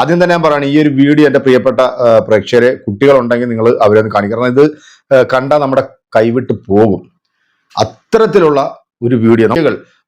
ആദ്യം തന്നെ ഞാൻ പറയുകയാണ് ഈ ഒരു വീഡിയോ എന്റെ പ്രിയപ്പെട്ട പ്രേക്ഷകരെ കുട്ടികളുണ്ടെങ്കിൽ നിങ്ങൾ അവരെ ഒന്ന് കാണിക്കണം. ഇത് കണ്ടാൽ നമ്മുടെ കൈവിട്ട് പോകും. അത്തരത്തിലുള്ള ഒരു വീഡിയോ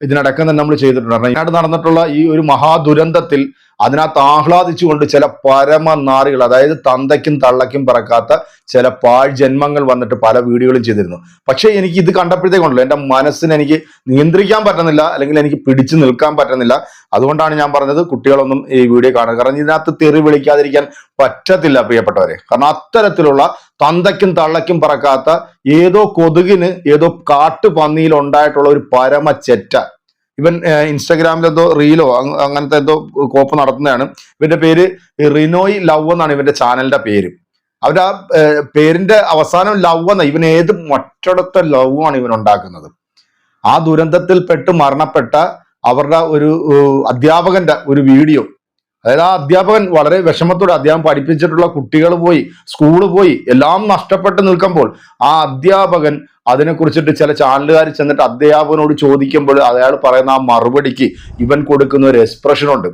ഇതിനടക്കം തന്നെ നമ്മൾ ചെയ്തിട്ടുണ്ട്. കാരണം നടന്നിട്ടുള്ള ഈ ഒരു മഹാദുരന്തത്തിൽ അതിനകത്ത് ആഹ്ലാദിച്ചുകൊണ്ട് ചില പരമനാറികൾ അതായത് തന്തയ്ക്കും തള്ളയ്ക്കും പറക്കാത്ത ചില പാഴ് ജന്മങ്ങൾ വന്നിട്ട് പല വീഡിയോകളും ചെയ്തിരുന്നു. പക്ഷേ എനിക്ക് ഇത് കണ്ടപ്പോഴത്തേക്കുണ്ടല്ലോ എന്റെ മനസ്സിന് എനിക്ക് നിയന്ത്രിക്കാൻ പറ്റുന്നില്ല അല്ലെങ്കിൽ എനിക്ക് പിടിച്ചു നിൽക്കാൻ പറ്റുന്നില്ല. അതുകൊണ്ടാണ് ഞാൻ പറഞ്ഞത് കുട്ടികളൊന്നും ഈ വീഡിയോ കാണുക. കാരണം ഇതിനകത്ത് തെറി വിളിക്കാതിരിക്കാൻ പറ്റത്തില്ല പ്രിയപ്പെട്ടവരെ. കാരണം അത്തരത്തിലുള്ള തന്തയ്ക്കും തള്ളയ്ക്കും പറക്കാത്ത ഏതോ കൊതുകിന് ഏതോ കാട്ടുപന്നിയിൽ ഉണ്ടായിട്ടുള്ള ഒരു പരമ ചെറ്റ. ഇവൻ ഇൻസ്റ്റാഗ്രാമിലെന്തോ റീലോ അങ്ങനത്തെ എന്തോ കോപ്പ് നടത്തുന്നതാണ്. ഇവന്റെ പേര് റിനോയ് ലവ് എന്നാണ് ഇവന്റെ ചാനലിന്റെ പേര്. അവർ ആ പേരിന്റെ അവസാനം ലവ് എന്ന ഇവൻ ഏത് മറ്റടുത്ത ലവ് ആണ് ഇവൻ ഉണ്ടാക്കുന്നത്. ആ ദുരന്തത്തിൽ പെട്ട് മരണപ്പെട്ട അവരുടെ ഒരു അധ്യാപകന്റെ ഒരു വീഡിയോ അതായത് ആ അധ്യാപകൻ വളരെ വിഷമത്തോടെ അധ്യാപകൻ പഠിപ്പിച്ചിട്ടുള്ള കുട്ടികൾ പോയി സ്കൂൾ പോയി എല്ലാം നഷ്ടപ്പെട്ട് നിൽക്കുമ്പോൾ ആ അധ്യാപകൻ അതിനെ കുറിച്ചിട്ട് ചില ചാനലുകാർ ചെന്നിട്ട് അധ്യാപകനോട് ചോദിക്കുമ്പോൾ അയാൾ പറയുന്ന ആ മറുപടിക്ക് ഇവൻ കൊടുക്കുന്ന ഒരു എക്സ്പ്രഷൻ ഉണ്ട്.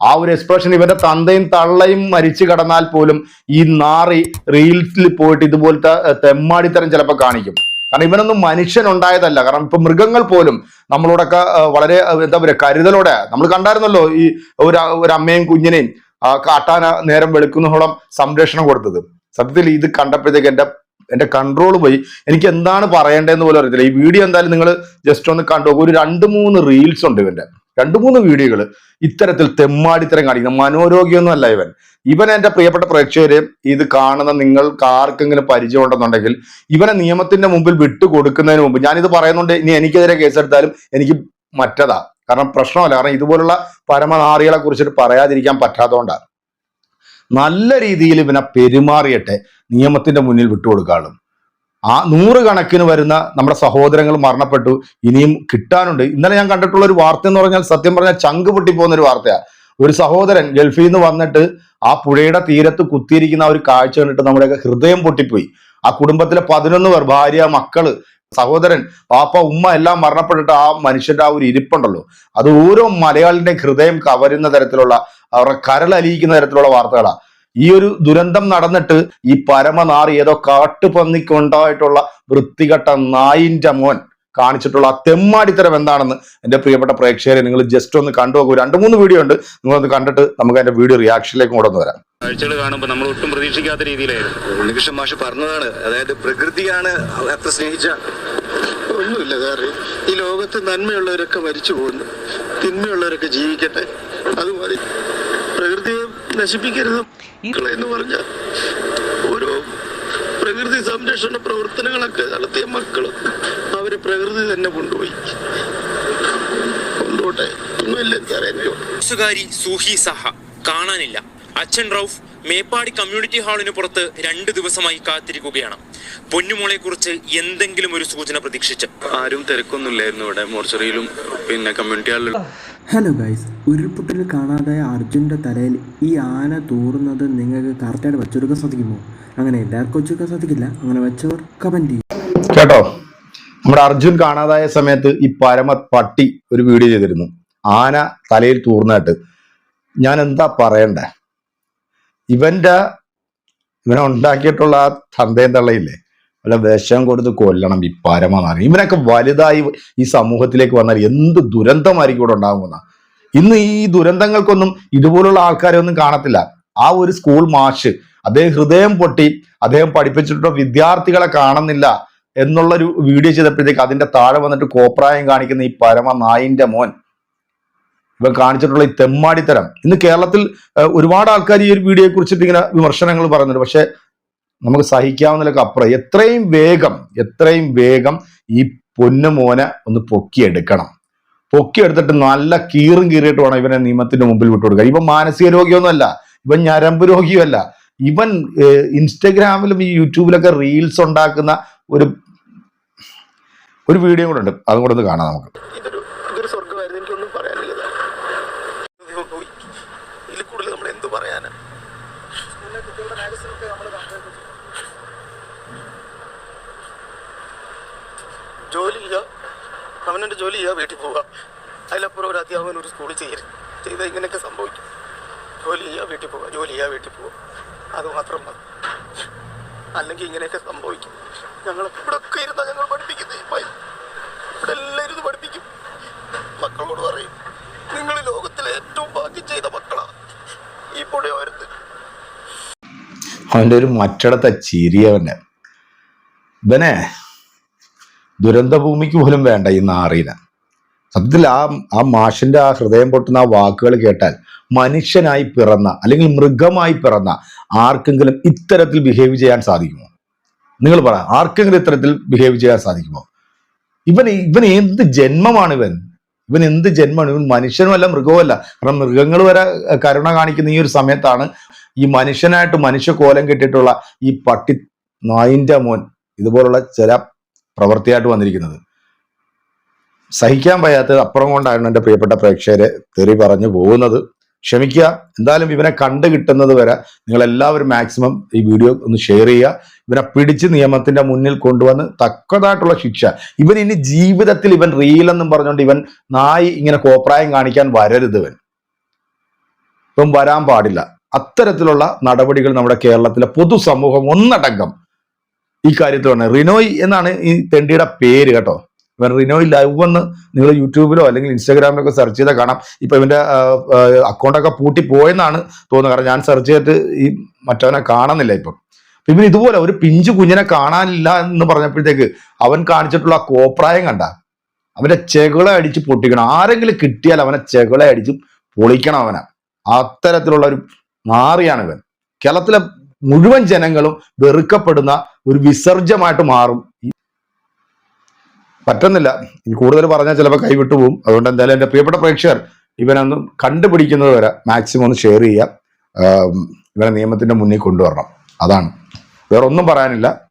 ആ ഒരു എക്സ്പ്രഷൻ ഇവന്റെ തന്തയും തള്ളയും മരിച്ചു കടന്നാൽ പോലും ഈ നാറി റീൽസിൽ പോയിട്ട് ഇതുപോലത്തെ തെമ്മാടിത്തരം ചിലപ്പോൾ കാണിക്കും. കാരണം ഇവനൊന്നും മനുഷ്യൻ ഉണ്ടായതല്ല കാരണം ഇപ്പൊ മൃഗങ്ങൾ പോലും നമ്മളോടൊക്കെ വളരെ എന്താ പറയുക കരുതലോടെ നമ്മൾ കണ്ടായിരുന്നല്ലോ ഈ ഒരു അമ്മയും കുഞ്ഞിനെയും കാട്ടാന നേരം വെളുക്കുന്നോളം സംരക്ഷണം കൊടുത്തത്. സത്യത്തിൽ ഇത് കണ്ടപ്പോഴത്തേക്ക് എന്റെ എന്റെ കൺട്രോൾ പോയി. എനിക്ക് എന്താണ് പറയേണ്ടതെന്ന് പോലും അറിയത്തില്ല. ഈ വീഡിയോ എന്തായാലും നിങ്ങൾ ജസ്റ്റ് ഒന്ന് കണ്ടു. ഒരു രണ്ട് മൂന്ന് റീൽസ് ഉണ്ട് ഇവന്റെ രണ്ട് മൂന്ന് വീഡിയോകൾ ഇത്തരത്തിൽ തെമ്മാടിത്തരം കാണിക്കുന്ന മനോരോഗ്യമൊന്നും അല്ല ഇവൻ. ഇവൻ എന്റെ പ്രിയപ്പെട്ട പ്രേക്ഷകര് ഇത് കാണുന്ന നിങ്ങൾക്ക് ആർക്കെങ്കിലും പരിചയം ഉണ്ടെന്നുണ്ടെങ്കിൽ ഇവനെ നിയമത്തിന്റെ മുമ്പിൽ വിട്ടുകൊടുക്കുന്നതിന് മുമ്പ് ഞാനിത് പറയുന്നുണ്ട് ഇനി എനിക്കെതിരെ കേസെടുത്താലും എനിക്ക് മറ്റതാ. കാരണം പ്രശ്നമല്ല കാരണം ഇതുപോലുള്ള പരമനാറികളെ കുറിച്ചിട്ട് പറയാതിരിക്കാൻ പറ്റാത്തതുകൊണ്ടാണ്. നല്ല രീതിയിൽ ഇവനെ പെരുമാറിയട്ടെ നിയമത്തിന്റെ മുന്നിൽ വിട്ടുകൊടുക്കാളും. ആ നൂറുകണക്കിന് വരുന്ന നമ്മുടെ സഹോദരങ്ങൾ മരണപ്പെട്ടു ഇനിയും കിട്ടാനുണ്ട്. ഇന്നലെ ഞാൻ കണ്ടിട്ടുള്ള ഒരു വാർത്ത എന്ന് പറഞ്ഞാൽ സത്യം പറഞ്ഞാൽ ചങ്ക് പൊട്ടിപ്പോകുന്ന ഒരു വാർത്തയാ. ഒരു സഹോദരൻ ഗൾഫിൽ നിന്ന് വന്നിട്ട് ആ പുഴയുടെ തീരത്ത് കുത്തിയിരിക്കുന്ന ഒരു കാഴ്ച കണ്ടിട്ട് നമ്മുടെയൊക്കെ ഹൃദയം പൊട്ടിപ്പോയി. ആ കുടുംബത്തിലെ പതിനൊന്ന് പേർ ഭാര്യ മക്കൾ സഹോദരൻ പാപ്പ ഉമ്മ എല്ലാം മരണപ്പെട്ടിട്ട് ആ മനുഷ്യന്റെ ആ ഒരു ഇരിപ്പുണ്ടല്ലോ. അത് ഓരോ മലയാളിന്റെ ഹൃദയം കവരുന്ന തരത്തിലുള്ള അവരുടെ കരൾ അലിയിക്കുന്ന തരത്തിലുള്ള വാർത്തകളാ. ഈ ഒരു ദുരന്തം നടന്നിട്ട് ഈ പരമനാറി ഏതോ കാട്ടുപന്നിക്കുണ്ടായിട്ടുള്ള വൃത്തികെട്ട നായിന്റെ മോൻ കാണിച്ചിട്ടുള്ള ആ തെമ്മാടിത്തരം എന്താണെന്ന് എന്റെ പ്രിയപ്പെട്ട പ്രേക്ഷകരെ നിങ്ങൾ ജസ്റ്റ് ഒന്ന് കണ്ടു നോക്കൂ. രണ്ട് മൂന്ന് വീഡിയോ ഉണ്ട്. നിങ്ങളൊന്ന് കണ്ടിട്ട് നമുക്ക് അതിന്റെ വീഡിയോ റിയാക്ഷനിലേക്ക് കൊണ്ടുവന്ന് വരാം. കാഴ്ചകൾ കാണുമ്പോൾ നമ്മൾ ഒട്ടും പ്രതീക്ഷിക്കാത്ത രീതിയിലായിരുന്നു. ഉണ്ണികൃഷ്ണൻ മാഷ് പറഞ്ഞതാണ് അതായത് പ്രകൃതിയാണ് അത്ര സ്നേഹിച്ച ഒന്നുമില്ല കാരണം ഈ ലോകത്ത് നന്മയുള്ളവരൊക്കെ മരിച്ചു പോകുന്നു. തിന്മയുള്ളവരൊക്കെ ജീവിക്കട്ടെ. അതുപോലെ പ്രകൃതിയെ നശിപ്പിക്കരുത്. എന്ന് പറഞ്ഞ ഓരോ പ്രകൃതി സംരക്ഷണ പ്രവർത്തനങ്ങളൊക്കെ നടത്തിയ മക്കൾ അവർ പ്രകൃതി തന്നെ കൊണ്ടുപോയി. കൊണ്ടുപോട്ടെ ഒന്നുമില്ല സൂഹി സഹ കാണാനില്ല. അച്ഛൻ റൌഫ് മേപ്പാടി കമ്മ്യൂണിറ്റി ഹാളിന് പുറത്ത് രണ്ട് ദിവസമായി കാത്തിരിക്കുകയാണ്. പൊന്നുമോളെ കുറിച്ച് എന്തെങ്കിലും ഒരു സൂചന പ്രതീക്ഷിച്ച്. ആരും തിരക്കൊന്നുമില്ലായിരുന്നു ഇവിടെ. മോർച്ചറിയിലും പിന്നെ കമ്മ്യൂണിറ്റി ഹാളിലും. ഹലോ ഗൈസ് ഉരുൾപൊട്ടൽ കാണാതായ അർജുന്റെ തലയിൽ ഈ ആന തൂറുന്നത് നിങ്ങൾക്ക് കറക്റ്റായിട്ട് വെച്ചെടുക്കാൻ സാധിക്കുമോ? അങ്ങനെ എല്ലാവർക്കും വെച്ചെടുക്കാൻ സാധിക്കില്ല. അങ്ങനെ വെച്ചവർ കമന്റ് ചെയ്യും. കേട്ടോ നമ്മുടെ അർജുൻ കാണാതായ സമയത്ത് ഈ പരമ പട്ടി ഒരു വീഡിയോ ചെയ്തിരുന്നു. ആന തലയിൽ തൂർന്നിട്ട് ഞാൻ എന്താ പറയണ്ടേ? ഇവന്റെ ഇവനെ ഉണ്ടാക്കിയിട്ടുള്ള ആ തന്തയും തള്ളയില്ലേ വല്ല വിഷം കൊടുത്ത് കൊല്ലണം ഈ പരമനാറി ഇവനൊക്കെ വലുതായി ഈ സമൂഹത്തിലേക്ക് വന്നാൽ എന്ത് ദുരന്തമായിരിക്കും ഇവിടെ ഉണ്ടാകുമെന്ന ഇന്ന് ഈ ദുരന്തങ്ങൾക്കൊന്നും ഇതുപോലുള്ള ആൾക്കാരെ ഒന്നും കാണത്തില്ല. ആ ഒരു സ്കൂൾ മാഷ് അദ്ദേഹം ഹൃദയം പൊട്ടി അദ്ദേഹം പഠിപ്പിച്ചിട്ടുള്ള വിദ്യാർത്ഥികളെ കാണുന്നില്ല എന്നുള്ളൊരു വീഡിയോ ചെയ്തപ്പോഴത്തേക്ക് അതിന്റെ താഴെ വന്നിട്ട് കോപ്രായം കാണിക്കുന്ന ഈ പരമ നായിന്റെ മോൻ. ഇവൻ കാണിച്ചിട്ടുള്ള ഈ തെമ്മാടിത്തരം. ഇന്ന് കേരളത്തിൽ ഒരുപാട് ആൾക്കാർ ഈ ഒരു വീഡിയോയെ കുറിച്ചിട്ട് ഇങ്ങനെ വിമർശനങ്ങൾ പറയുന്നുണ്ട് പക്ഷെ നമുക്ക് സഹിക്കാവുന്നതിലൊക്കെ അപ്പുറം. എത്രയും വേഗം എത്രയും വേഗം ഈ പൊന്നു മോനെ ഒന്ന് പൊക്കിയെടുക്കണം. പൊക്കിയെടുത്തിട്ട് നല്ല കീറും കീറിയിട്ട് വേണം ഇവനെ നിയമത്തിന്റെ മുമ്പിൽ വിട്ടുകൊടുക്കുക ഇവൻ മാനസിക രോഗിയൊന്നുമല്ല ഇവൻ ഞരമ്പ് രോഗിയുമല്ല. ഇവൻ ഇൻസ്റ്റഗ്രാമിലും ഈ യൂട്യൂബിലൊക്കെ റീൽസ് ഉണ്ടാക്കുന്ന ഒരു ഒരു വീഡിയോ കൂടെ ഉണ്ട്. അതും കൂടെ ഒന്ന് കാണാം നമുക്ക് ഇതൊരു ഇതൊരു സ്വർഗമായിരുന്നു എനിക്കൊന്നും പറയാനില്ല പോയി ഇതിൽ കൂടുതൽ നമ്മൾ എന്ത് പറയാനാ ജോലി ചെയ്യുക അവനവന്റെ ജോലി ചെയ്യുക വീട്ടിൽ പോവുക അതിലപ്പുറം ഒരു അധ്യാപകൻ ഒരു സ്കൂളിൽ ചെയ്യരുത് ചെയ്ത് ഇങ്ങനെയൊക്കെ സംഭവിക്കും. ജോലി ചെയ്യാ വീട്ടിൽ പോവാ. ജോലി ചെയ്യാ വീട്ടിൽ പോവാ. അത് മാത്രം മതി. അല്ലെങ്കിൽ ഇങ്ങനെയൊക്കെ സംഭവിക്കും. ഞങ്ങൾ ഇവിടെ ഒക്കെ ഇരുന്നാ ഞങ്ങൾ പഠിപ്പിക്കുന്നത് ഇവിടെ എല്ലാവരും ഇത് പഠിപ്പിക്കും. മക്കളോട് പറയും നിങ്ങൾ ലോകത്തിലെ ഏറ്റവും ഭാഗ്യം ചെയ്ത മക്കളാണ് ഈ പുഴയോരത്ത് അവന്റെ ഒരു മറ്റടത്തെ ചിരി അവന്റെ ഇവനെ ദുരന്തഭൂമിക്ക് പോലും വേണ്ട ഈ നാറീന. സത്യത്തിൽ ആ ആ മാഷിന്റെ ആ ഹൃദയം പൊട്ടുന്ന ആ വാക്കുകൾ കേട്ടാൽ മനുഷ്യനായി പിറന്ന അല്ലെങ്കിൽ മൃഗമായി പിറന്ന ആർക്കെങ്കിലും ഇത്തരത്തിൽ ബിഹേവ് ചെയ്യാൻ സാധിക്കുമോ? നിങ്ങൾ പറ ആർക്കെങ്കിലും ഇത്തരത്തിൽ ബിഹേവ് ചെയ്യാൻ സാധിക്കുമോ? ഇവൻ ഇവൻ എന്ത് ജന്മമാണ് ഇവൻ? ഇവൻ എന്ത് ജന്മമാണ്? ഇവൻ മനുഷ്യനുമല്ല മൃഗവുമല്ല. കാരണം മൃഗങ്ങൾ വരെ കരുണ കാണിക്കുന്ന ഈ ഒരു സമയത്താണ് ഈ മനുഷ്യനായിട്ട് മനുഷ്യ കോലം കെട്ടിയിട്ടുള്ള ഈ പട്ടി നായിന്റെ മോൻ ഇതുപോലുള്ള ചില പ്രവൃത്തിയായിട്ട് വന്നിരിക്കുന്നത്. സഹിക്കാൻ വയ്യാത്തത് അപ്പുറം കൊണ്ടായിരുന്നു എന്റെ പ്രിയപ്പെട്ട പ്രേക്ഷകരെ തെറി പറഞ്ഞു പോകുന്നത്. ക്ഷമിക്കുക. എന്തായാലും ഇവനെ കണ്ടു കിട്ടുന്നത് വരെ നിങ്ങളെല്ലാവരും മാക്സിമം ഈ വീഡിയോ ഒന്ന് ഷെയർ ചെയ്യുക. ഇവനെ പിടിച്ച് നിയമത്തിന്റെ മുന്നിൽ കൊണ്ടുവന്ന് തക്കതായിട്ടുള്ള ശിക്ഷ. ഇവൻ ഇനി ജീവിതത്തിൽ ഇവൻ റീലെന്നും പറഞ്ഞുകൊണ്ട് ഇവൻ നായി ഇങ്ങനെ കോപ്രായം കാണിക്കാൻ വരരുത് ഇവൻ. ഇപ്പം വരാൻ പാടില്ല. അത്തരത്തിലുള്ള നടപടികൾ നമ്മുടെ കേരളത്തിലെ പൊതുസമൂഹം ഒന്നടങ്കം ഈ കാര്യത്തിൽ പറഞ്ഞത്. റിനോയ് എന്നാണ് ഈ തെണ്ടിയുടെ പേര് കേട്ടോ. ഇവൻ റിനോയ് ലൈവ് എന്ന് നിങ്ങൾ യൂട്യൂബിലോ അല്ലെങ്കിൽ ഇൻസ്റ്റാഗ്രാമിലൊക്കെ സെർച്ച് ചെയ്താൽ കാണാം. ഇപ്പം ഇവന്റെ അക്കൗണ്ടൊക്കെ പൂട്ടി പോയെന്നാണ് തോന്നുന്നത്. കാരണം ഞാൻ സെർച്ച് ചെയ്തിട്ട് ഈ മറ്റവനെ കാണുന്നില്ല ഇപ്പം. ഇവൻ ഇതുപോലെ ഒരു പിഞ്ചു കുഞ്ഞിനെ കാണാനില്ല എന്ന് പറഞ്ഞപ്പോഴത്തേക്ക് അവൻ കാണിച്ചിട്ടുള്ള കോപ്രായം കണ്ട. അവന്റെ ചെകളെ അടിച്ച് പൊട്ടിക്കണം. ആരെങ്കിലും കിട്ടിയാൽ അവനെ ചെകളെ അടിച്ച് പൊളിക്കണം അവനെ. അത്തരത്തിലുള്ള ഒരു മാറിയാണ് ഇവൻ. കേരളത്തിലെ മുഴുവൻ ജനങ്ങളും വെറുക്കപ്പെടുന്ന ഒരു വിസർജ്യമായിട്ട് മാറും. പറ്റുന്നില്ല. ഇനി കൂടുതൽ പറഞ്ഞാൽ ചിലപ്പോൾ കൈവിട്ടു പോകും അതുകൊണ്ട് എന്തായാലും എന്റെ പ്രിയപ്പെട്ട പ്രേക്ഷകർ ഇവനൊന്ന് കണ്ടുപിടിക്കുന്നത് വരെ മാക്സിമം ഒന്ന് ഷെയർ ചെയ്യുക ഇവനെ നിയമത്തിന്റെ മുന്നിൽ കൊണ്ടുവരണം. അതാണ്. വേറെ ഒന്നും പറയാനില്ല.